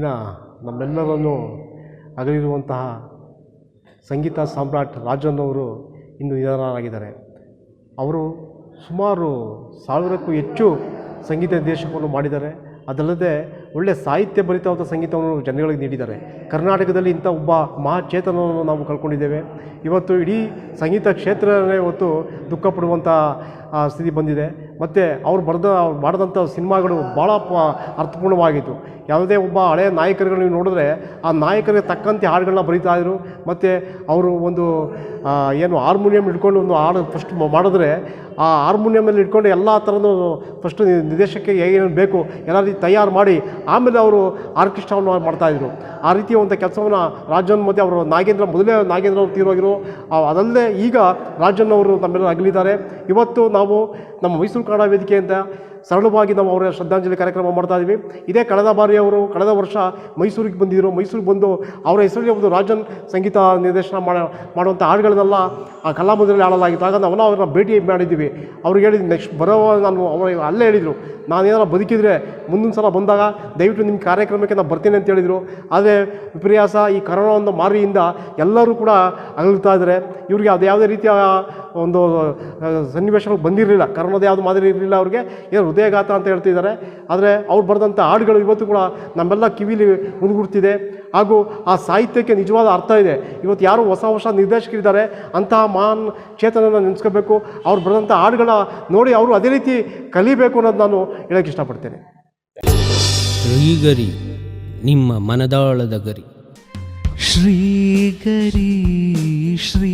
ನಮ್ಮೆಲ್ಲರನ್ನು ಅಗಲಿರುವಂತಹ ಸಂಗೀತ ಸಾಮ್ರಾಟ್ ರಾಜನ್ ಅವರು ಇಂದು ನಿಧನರಾಗಿದ್ದಾರೆ. ಅವರು ಸುಮಾರು ಸಾವಿರಕ್ಕೂ ಹೆಚ್ಚು ಸಂಗೀತ ನಿರ್ದೇಶಕವನ್ನು ಮಾಡಿದ್ದಾರೆ. ಅದಲ್ಲದೆ ಒಳ್ಳೆಯ ಸಾಹಿತ್ಯ ಭರಿತವಾದ ಸಂಗೀತವನ್ನು ಜನಗಳಿಗೆ ನೀಡಿದ್ದಾರೆ. ಕರ್ನಾಟಕದಲ್ಲಿ ಇಂಥ ಒಬ್ಬ ಮಹಾಚೇತನವನ್ನು ನಾವು ಕಳ್ಕೊಂಡಿದ್ದೇವೆ. ಇವತ್ತು ಇಡೀ ಸಂಗೀತ ಕ್ಷೇತ್ರವೇ ಇವತ್ತು ದುಃಖ ಪಡುವಂಥ ಸ್ಥಿತಿ ಬಂದಿದೆ. ಮತ್ತು ಅವ್ರು ಬರೆದ, ಅವ್ರು ಮಾಡಿದಂಥ ಸಿನಿಮಾಗಳು ಭಾಳ ಪ ಅರ್ಥಪೂರ್ಣವಾಗಿತ್ತು. ಯಾವುದೇ ಒಬ್ಬ ಹಳೆಯ ನಾಯಕರುಗಳು ನೋಡಿದ್ರೆ ಆ ನಾಯಕರಿಗೆ ತಕ್ಕಂತೆ ಹಾಡುಗಳನ್ನ ಬರೀತಾ ಇದ್ರು. ಮತ್ತು ಅವರು ಒಂದು ಏನು ಹಾರ್ಮೋನಿಯಂ ಇಟ್ಕೊಂಡು ಒಂದು ಹಾಡು ಫಸ್ಟ್ ಮಾಡಿದ್ರೆ ಆ ಹಾರ್ಮೋನಿಯಮಲ್ಲಿ ಇಟ್ಕೊಂಡು ಎಲ್ಲ ಥರದ್ದು ಫಸ್ಟ್ ನಿರ್ದೇಶಕ್ಕೆ ಏನೇನು ಬೇಕು ಎಲ್ಲ ರೀತಿ ತಯಾರು ಮಾಡಿ ಆಮೇಲೆ ಅವರು ಆರ್ಕೆಸ್ಟ್ರಾವನ್ನು ಮಾಡ್ತಾಯಿದ್ರು ಆ ರೀತಿಯ ಒಂದು ಕೆಲಸವನ್ನು ರಾಜನ್ ಮತ್ತು ಅವರು ನಾಗೇಂದ್ರ, ಮೊದಲೇ ನಾಗೇಂದ್ರ ಅವರು ತೀರೋಗಿರು ಅದಲ್ಲದೆ ಈಗ ರಾಜನ್ ಅವರು ನಮ್ಮೆಲ್ಲ ಅಗಲಿದ್ದಾರೆ. ಇವತ್ತು ನಾವು ನಮ್ಮ ಮೈಸೂರು ಕನ್ನಡ ವೇದಿಕೆಯಿಂದ ಸರಳವಾಗಿ ನಾವು ಅವರ ಶ್ರದ್ಧಾಂಜಲಿ ಕಾರ್ಯಕ್ರಮ ಮಾಡ್ತಾ ಇದ್ದೀವಿ ಇದೇ ಕಳೆದ ಬಾರಿ ಅವರು ಕಳೆದ ವರ್ಷ ಮೈಸೂರಿಗೆ ಬಂದಿದ್ದರು ಮೈಸೂರಿಗೆ ಬಂದು ಅವರ ಹೆಸರಲ್ಲಿ ಒಂದು ರಾಜನ್ ಸಂಗೀತ ನಿರ್ದೇಶನ ಮಾಡ ಮಾಡುವಂಥ ಹಾಡುಗಳನ್ನೆಲ್ಲ ಆ ಕಲಾಮಂದಿರಲ್ಲಿ ಹಾಡಲಾಗಿತ್ತು. ಆಗ ನಾವು ಅವ್ರನ್ನ ಭೇಟಿ ಮಾಡಿದ್ದೀವಿ ಅವ್ರಿಗೆ ಹೇಳಿದ್ವಿ ನೆಕ್ಸ್ಟ್ ಬರೋ ನಾನು ಅವರು ಅಲ್ಲೇ ಹೇಳಿದರು. ನಾನೇನಾರು ಬದುಕಿದ್ರೆ ಮುಂದಿನ ಸಲ ಬಂದಾಗ ದಯವಿಟ್ಟು ನಿಮ್ಮ ಕಾರ್ಯಕ್ರಮಕ್ಕೆ ನಾನು ಬರ್ತೀನಿ ಅಂತ ಹೇಳಿದರು. ಆದರೆ ವಿಪರ್ಯಾಸ ಈ ಕರೋನಾ ಒಂದು ಮಾರಿಯಿಂದ ಎಲ್ಲರೂ ಕೂಡ ಅಗಲ್ತಾ ಇದ್ದಾರೆ ಇವರಿಗೆ ಅದು ಯಾವುದೇ ರೀತಿಯ ಒಂದು ಸನ್ನಿವೇಶಗಳು ಬಂದಿರಲಿಲ್ಲ. ಕರೋನಾದ ಯಾವುದು ಮಾದರಿ ಇರಲಿಲ್ಲ ಅವ್ರಿಗೆ. ಏನು ಹೃದಯಘಾತ ಅಂತ ಹೇಳ್ತಿದ್ದಾರೆ. ಆದರೆ ಅವ್ರು ಬರೆದಂಥ ಹಾಡುಗಳು ಇವತ್ತು ಕೂಡ ನಮ್ಮೆಲ್ಲ ಕಿವಿಲಿ ಮುನ್ಗುಡ್ತಿದೆ. ಹಾಗೂ ಆ ಸಾಹಿತ್ಯಕ್ಕೆ ನಿಜವಾದ ಅರ್ಥ ಇದೆ. ಇವತ್ತು ಯಾರು ಹೊಸ ಹೊಸ ನಿರ್ದೇಶಕರಿದ್ದಾರೆ ಅಂತಹ ಮಹಾನ್ ಚೇತನನ್ನು ನೆನೆಸ್ಕೋಬೇಕು. ಅವ್ರು ಬರೆದಂಥ ಹಾಡುಗಳ ನೋಡಿ ಅವರು ಅದೇ ರೀತಿ ಕಲಿಬೇಕು ಅನ್ನೋದು ನಾನು ಹೇಳೋಕ್ಕೆ ಇಷ್ಟಪಡ್ತೇನೆ. ಶ್ರೀಗರಿ ನಿಮ್ಮ ಮನದಾಳದ ಗರಿ. ಶ್ರೀಗರಿ ಶ್ರೀಗರಿ